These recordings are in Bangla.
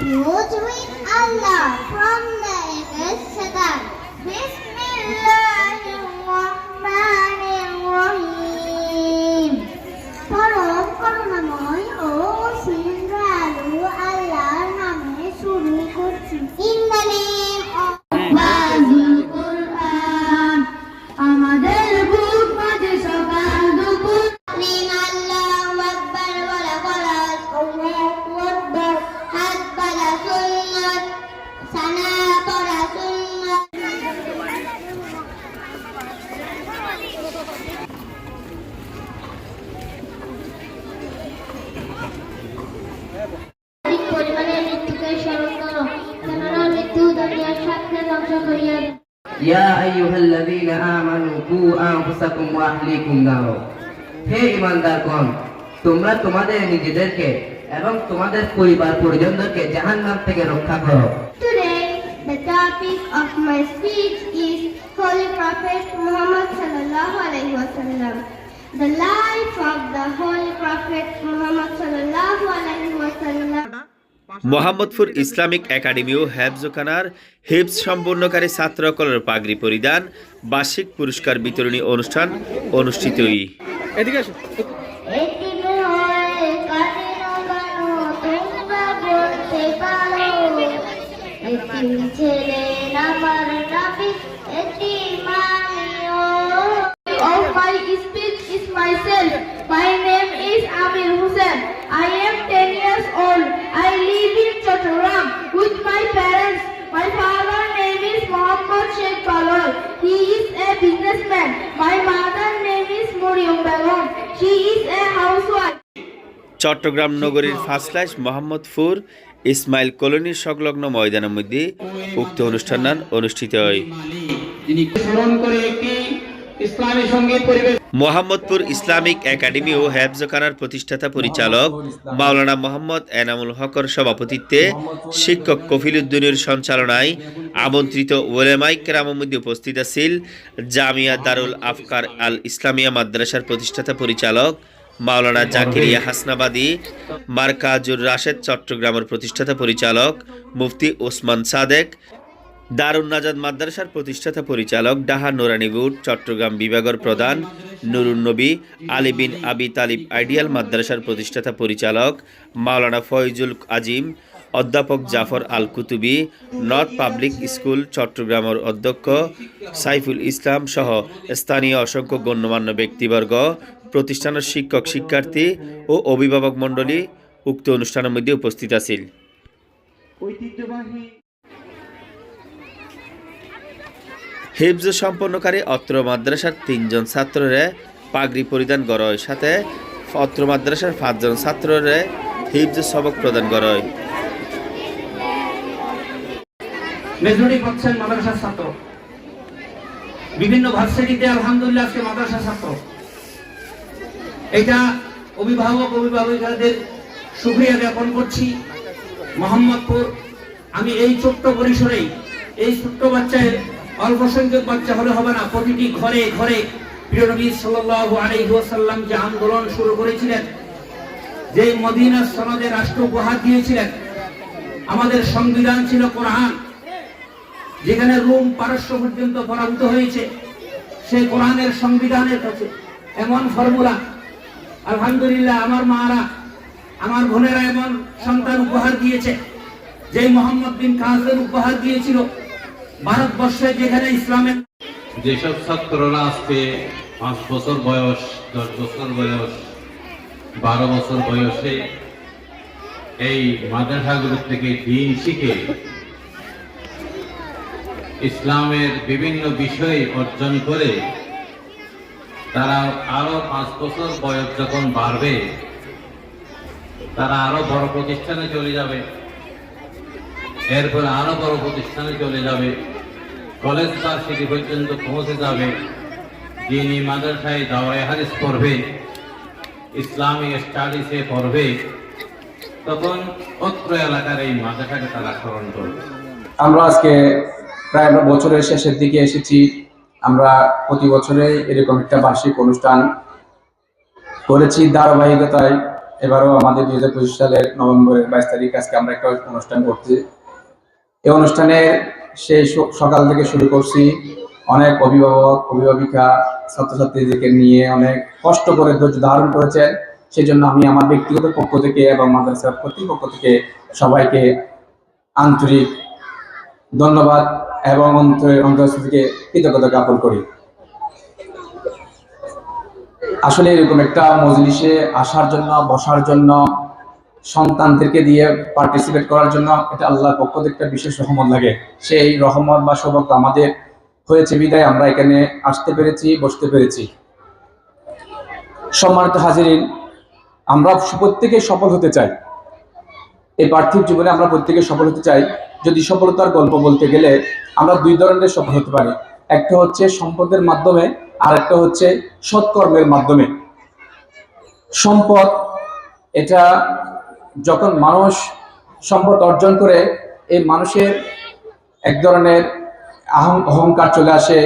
You dream Allah from ইয়া আইয়ুহাল্লাযীনা আমানু কু আনফুসাকুম ওয়া আহলিকুম নারো হে ঈমানদারগণ তোমরা তোমাদের নিজেদেরকে এবং তোমাদের পরিবার পরিজনদেরকে জাহান্নাম থেকে রক্ষা করো Today, the topic of my speech is Holy Prophet Muhammad sallallahu alaihi wasallam. The life of the Holy Prophet Muhammad sallallahu alaihi wasallam. Mohammadpur Islamic academy ও হেফজোখানার হেবস সম্পূর্ণকারী ছাত্রকলের পাগড়ি পরিধান বার্ষিক পুরস্কার বিতরণী অনুষ্ঠান অনুষ্ঠিত এতিম Sheikh Balal. He is a businessman. My mother name is Muriam Begum. She is a housewife. Chittagong নগরীর ফার্স্টলাইশ মোহাম্মদপুর ইসমাইল কলোনির সংলগ্ন ময়দানের মধ্যে উক্ত অনুষ্ঠান অনুষ্ঠিত হয় যিনি স্মরণ করে একটি মোহাম্মদপুর ইসলামিক একাডেমি ও হেফজখানার প্রতিষ্ঠাতা পরিচালক মাওলানা মোহাম্মদ এনামুল হকর সভাপতিত্বে শিক্ষক কফিলুদ্দিনের সঞ্চালনায় আমন্ত্রিত ওলেমাই কেরামের মধ্যে উপস্থিত আছিল জামিয়া দারুল আফকার আল ইসলামিয়া মাদ্রাসার প্রতিষ্ঠাতা পরিচালক মাওলানা জাকিরিয়া হাসনাবাদী, মার্কাজুর রাশেদ চট্টগ্রামের প্রতিষ্ঠাতা পরিচালক মুফতি ওসমান সাদেক দারুণ নাজাদ মাদ্রাসার প্রতিষ্ঠাতা পরিচালক ডাহা নোরানিবুট চট্টগ্রাম বিভাগের প্রধান নুরুন নবী, আলী বিন আবি তালিব আইডিয়াল মাদ্রাসার প্রতিষ্ঠাতা পরিচালক মাওলানা ফয়জুল আজিম, অধ্যাপক Jafar Al Kutubi north public school চট্টগ্রামের অধ্যক্ষ সাইফুল ইসলাম সহ স্থানীয় অসংখ্য গণ্যমান্য ব্যক্তিবর্গ, প্রতিষ্ঠানের শিক্ষক শিক্ষার্থী ও অভিভাবক মণ্ডলী উক্ত অনুষ্ঠানের মধ্যে উপস্থিত আছেন ঐতিহ্যবাহী হিফজ সম্পন্নকারী অত্র মাদ্রাসার তিনজন ছাত্ররে পাগড়ি পরিধান করয়। সাথে অত্র মাদ্রাসার পাঁচজন ছাত্ররে হিফজ সবক প্রদান করয়। মেজরিটি মাদ্রাসার ছাত্র। বিভিন্ন ভার্সিটিতে আলহামদুলিল্লাহ আজকে মাদ্রাসার ছাত্র। এটা অভিভাবক, অভিভাবিকাদের সুক্রিয়া জ্ঞাপন করছি। মোহাম্মদপুর, আমি এই ছোট্ট পরিসরেই, এই ছোট্ট বাচ্চায় অল্প সংখ্যক বাচ্চা হলে হবে না। প্রতিটি ঘরে ঘরে প্রিয় নবী সাল্লাল্লাহু আলাইহি ওয়াসাল্লাম যে আন্দোলন শুরু করেছিলেন, যে মদিনা সনদে রাষ্ট্র উপহার দিয়েছিলেন, আমাদের সংবিধান ছিল কোরআন, যেখানে রোম পারস্য পর্যন্ত পরাভূত হয়েছে সেই কোরআনের সংবিধানের কাছে। এমন ফর্মুলা, আলহামদুলিল্লাহ আমার মারা, আমার বোনেরা এমন সন্তান উপহার দিয়েছে যে মোহাম্মদ বিন কাসেম উপহার দিয়েছিল। ভারতবর্ষে যেখানে ইসলামের যেসব ছাত্ররা আজকে পাঁচ বছর বয়স, দশ বছর বয়স, বারো বছর বয়সে এই মাদ্রাসাগুলো থেকে দিন শিখে ইসলামের বিভিন্ন বিষয় অর্জন করে তারা আরও পাঁচ বছর বয়স যখন বাড়বে, তারা আরও বড় প্রতিষ্ঠানে চলে যাবে। এরপর আরও বড় প্রতিষ্ঠানে চলে যাবে। কলেজ ভার্সিটি পর্যন্ত পৌঁছে যাবে। যিনি মাদ্রাসায় দাওয়ায় হাদিস পড়বে ইসলামিক স্টাডিজে পড়বে, তখন অত্র এলাকার এই মাদ্রাসাকে তারা স্মরণ করবে। আমরা আজকে প্রায় বছরের শেষের দিকে এসেছি। আমরা প্রতি বছরে এরকম একটা বার্ষিক অনুষ্ঠান করেছি ধারাবাহিকতায়। এবারও আমাদের দুই হাজার পঁচিশ সালের নভেম্বরের বাইশ তারিখ আজকে আমরা একটা অনুষ্ঠান করছি। এই অনুষ্ঠানে সেই সকাল থেকে শুরু করছি। অনেক অভিভাবক, অভিভাবিকা, ছাত্রছাত্রীদেরকে নিয়ে অনেক কষ্ট করে ধৈর্য ধারণ করেছেন। সেই জন্য আমি আমার ব্যক্তিগত পক্ষ থেকে এবং মাদ্রাসার কর্তৃপক্ষ থেকে সবাইকে আন্তরিক ধন্যবাদ এবং অন্তরের অন্তর থেকে কৃতজ্ঞতা জ্ঞাপন করি। আসলে এরকম একটা মজলিসে আসার জন্য, বসার জন্য সন্তানদেরকে দিয়ে পার্টিসিপেট করার জন্য এটা আল্লাহর পক্ষ থেকে একটা বিশেষ রহমত লাগে। সেই রহমত বা সৌভাগ্য আমাদের হয়েছে, বিদায়। আমরা এখানে আসতে পেরেছি, বসতে পেরেছি। সম্মানিত হাজিরিন, আমরা প্রত্যেকে সফল হতে চাই। এই পার্থিব জীবনে আমরা প্রত্যেকে সফল হতে চাই। যদি সফলতার গল্প বলতে গেলে, আমরা দুই ধরনের সফল হতে পারি। একটা হচ্ছে সম্পদের মাধ্যমে, আর একটা হচ্ছে সৎকর্মের মাধ্যমে। সম্পদ, এটা যখন মানুষ সম্পদ অর্জন করে, এই মানুষের এক ধরনের অহংকার চলে আসে,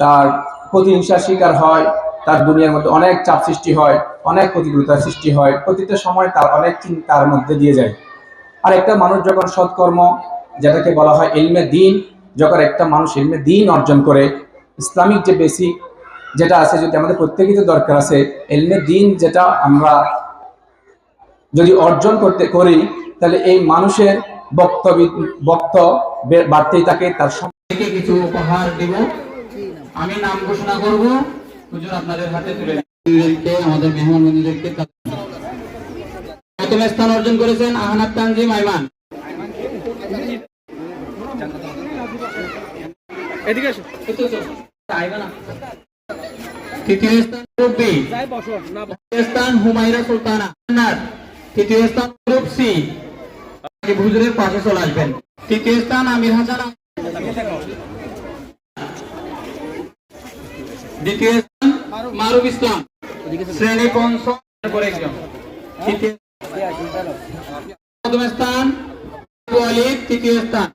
তার প্রতিহিংসার শিকার হয়, তার দুনিয়ার মধ্যে অনেক চাপ সৃষ্টি হয়, অনেক প্রতিকূলতার সৃষ্টি হয়, প্রতিটা সময় তার অনেক চিন্তার মধ্যে দিয়ে যায়। আর একটা মানুষ যখন সৎকর্ম, যেটাকে বলা হয় ইলমে দিন যখন একটা মানুষ ইলমে দিন অর্জন করে, ইসলামিক যে বেসিক যেটা আছে, যদি আমাদের প্রত্যেকেই তো দরকার আছে এলমে দিন যেটা আমরা যদি অর্জন করতে করি তাহলে এই মানুষের বক্তব্য বক্ত বাড়তেই থাকে তার থেকে কিছু উপহার দিব। আমি নাম ঘোষণা করব। হুজুর আপনাদের হাতে তুলে। আমাদের মেহমান বন্ধুদেরকে প্রথম স্থান অর্জন করেছেন আহনাদ তানজিম আইমান। এদিকে এসো আইমান তৃতীয় স্থান রুবি স্থান হুমায়রা সুলতানা। তৃতীয় স্থান গ্রুপ সি। হুজুরের পাশে চলে আসবেন। তৃতীয় স্থান আমির হাসান দ্বিতীয় স্থান মারুফ ইসলাম। শ্রেণি পঞ্চম একজন। তৃতীয় স্থান তৃতীয় স্থান